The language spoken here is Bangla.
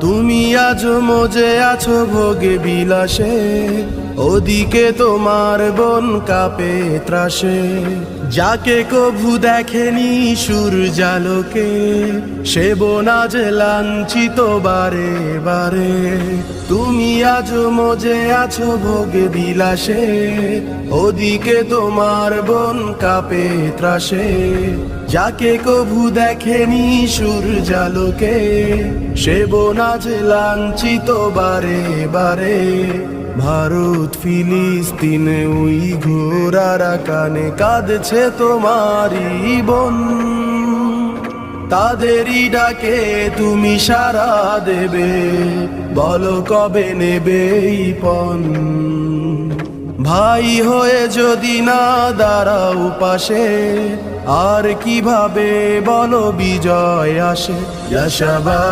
তুমি আজ মজে আছো ভোগে বিলাসে, ওদিকে তোমার বন কাপে ত্রাসে। যাকে কভু দেখেনি সুর জালোকে, সে বোন আজ লাঞ্ছিত বারে বারে। তুমি আজ মজে আছো ভোগ বিলাসে, ওদিকে তোমার বন কাপে ত্রাসে। যাকে কভু দেখেনি সুর জালোকে সে বোন বোনাজ লাঞ্ছিত বারে বারে। ভারত, ফিলিস্তিনে ওই ঘোরারা কানে কাঁদছে তোমারই বোন। তাদেরই ডাকে তুমি সারা দেবে। বলো কবে নেবে পন ভাই হয়ে যদি না দাঁড়াও পাশে, আর কীভাবে বলো বিজয় আসে? যশবা